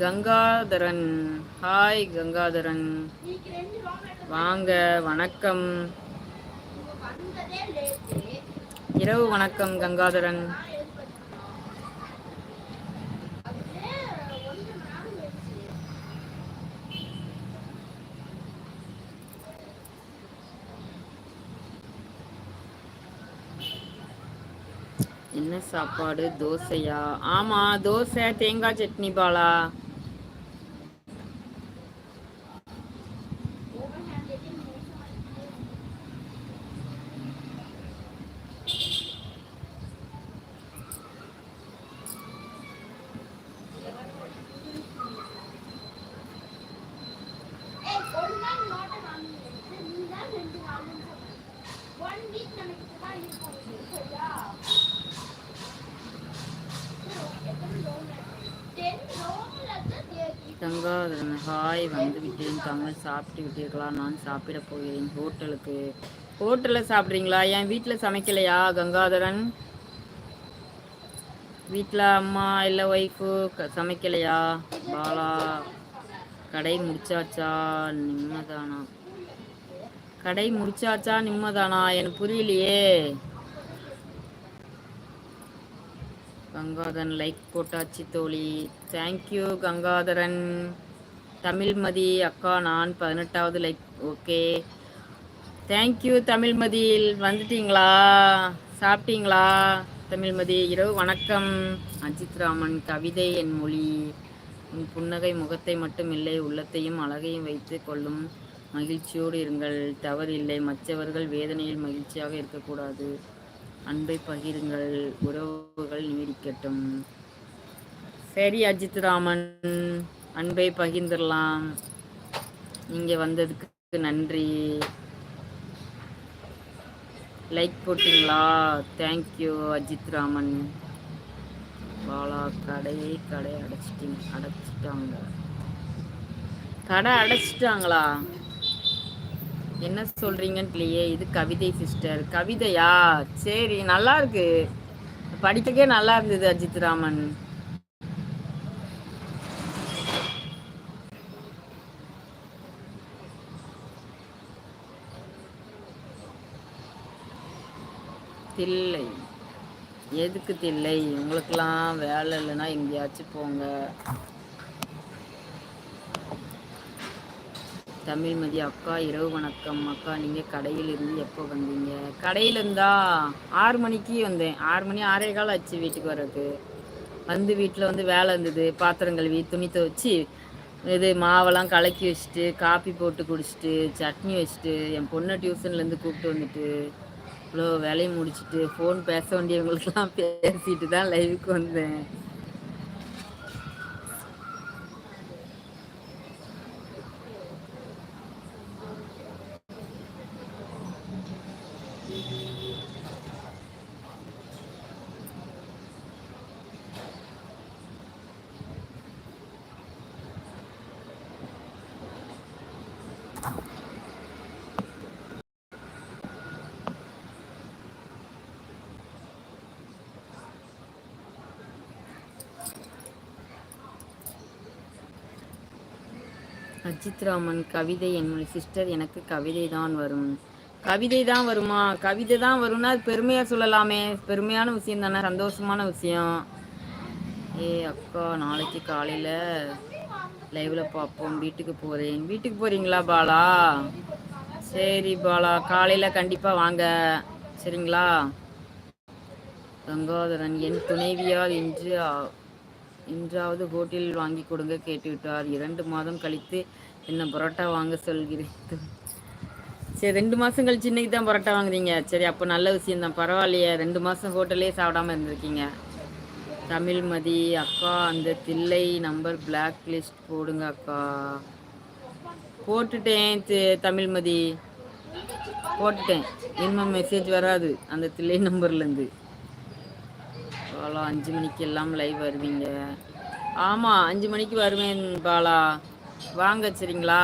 Gangadharan. Hi Gangadharan. வாங்க வணக்கம். இரவு வணக்கம் கங்காதரன். என்ன சாப்பாடு? தோசையா? ஆமா தோசை தேங்காய் சட்னி பாலா. கங்காதரன் ஹாய் வந்து விட்டேன் தாங்க சாப்பிட்டு விட்டீர்களா நான் சாப்பிட போகிறேன். ஹோட்டலுக்கு. ஹோட்டலில் சாப்பிட்றீங்களா? என் வீட்டில் சமைக்கலையா கங்காதரன்? வீட்டில் அம்மா இல்லை ஒய்ஃபு சமைக்கலையா? பாலா கடை முடிச்சாச்சா? நிம்மதானா? கடை முடிச்சாச்சா? நிம்மதானா? எனக்கு புரியலையே. கங்காதரன் லைக் போட்டாச்சு தோழி. தேங்க்யூ கங்காதரன். தமிழ்மதி அக்கா நான் பதினெட்டாவது லைக் ஓகே தேங்க்யூ தமிழ்மதியில் வந்துட்டீங்களா? சாப்பிட்டீங்களா? தமிழ்மதி இரவு வணக்கம். அஜித் ராமன் கவிதை என் மொழி. உன் புன்னகை முகத்தை மட்டும் இல்லை உள்ளத்தையும் அழகையும் வைத்து கொள்ளும். மகிழ்ச்சியோடு இருங்கள். தவறில்லை. மற்றவர்கள் வேதனையில் மகிழ்ச்சியாக இருக்கக்கூடாது. அன்பை பகிருங்கள் உறவுகள் நீடிக்கட்டும். சரி அஜித் ராமன் அன்பை பகிர்ந்துடலாம். நீங்க வந்ததுக்கு நன்றி. லைக் போட்டிங்களா? தேங்க்யூ அஜித் ராமன் பாலா கடையை கடை அடைச்சிட்டிங்க அடைச்சிட்டாங்க. கடை அடைச்சிட்டாங்களா? என்ன சொல்றீங்கன்னு இல்லையே இது கவிதை சிஸ்டர் கவிதையா சரி நல்லா இருக்கு. படிக்கவே நல்லா இருந்தது அஜித் ராமன். தில்லை. எதுக்கு தில்லை? உங்களுக்கெல்லாம் வேலை இல்லைன்னா எங்கேயாச்சும் போங்க. தமிழ்மதி அக்கா இரவு வணக்கம். அக்கா நீங்கள் கடையில் இருந்து எப்போ வந்தீங்க? கடையில் இருந்தா ஆறு மணிக்கு வந்தேன். ஆறு மணி ஆறே காலம் ஆச்சு வீட்டுக்கு வர்றதுக்கு. வந்து வீட்டில் வந்து வேலை இருந்தது. பாத்திரம் கழுவி துணி துவச்சி இது மாவெல்லாம் கலக்கி வச்சுட்டு காப்பி போட்டு குடிச்சிட்டு சட்னி வச்சுட்டு என் பொண்ணை டியூஷன்லேருந்து கூப்பிட்டு வந்துட்டு இவ்வளோ வேலையை முடிச்சுட்டு ஃபோன் பேச வேண்டியவங்களுக்கெல்லாம் பேசிட்டு தான் லைவுக்கு வந்தேன். அஜித் ராமன் கவிதை என்னுடைய சிஸ்டர் எனக்கு கவிதை தான் வரும். கவிதை தான் வருமா? கவிதை தான் வரும்னா அது பெருமையாக சொல்லலாமே. பெருமையான விஷயம் தானே சந்தோஷமான விஷயம். ஏ அக்கா நாளைக்கு காலையில் லைவில் பார்ப்போம் வீட்டுக்கு போகிறேன் வீட்டுக்கு போகிறீங்களா பாலா? சரி பாலா. காலையில் கண்டிப்பாக வாங்க. சரிங்களா? கங்காதரன் என் துணைவியால் இன்று இன்றாவது ஹோட்டலில் வாங்கி கொடுங்க கேட்டுவிட்டார். இரண்டு மாதம் கழித்து என்ன பரோட்டா வாங்க சொல்கிறேன் சரி ரெண்டு மாதம் கழிச்சு இன்னைக்கு தான் பரோட்டா வாங்குறீங்க சரி அப்போ நல்ல விஷயம் தான். பரவாயில்லையே ரெண்டு மாதம் ஹோட்டலே சாப்பிடாம இருந்திருக்கீங்க. தமிழ்மதி அக்கா அந்த தில்லை நம்பர் பிளாக் லிஸ்ட் போடுங்க அக்கா. போட்டுட்டேன் தமிழ்மதி போட்டுட்டேன். இன்னும் மெசேஜ் வராது அந்த தில்லை நம்பர்லேருந்து பாலா அஞ்சு மணிக்கு எல்லாம் லைவ் வருவீங்க. ஆமாம் அஞ்சு மணிக்கு வருவேன் பாலா. வாங்க சரிங்களா?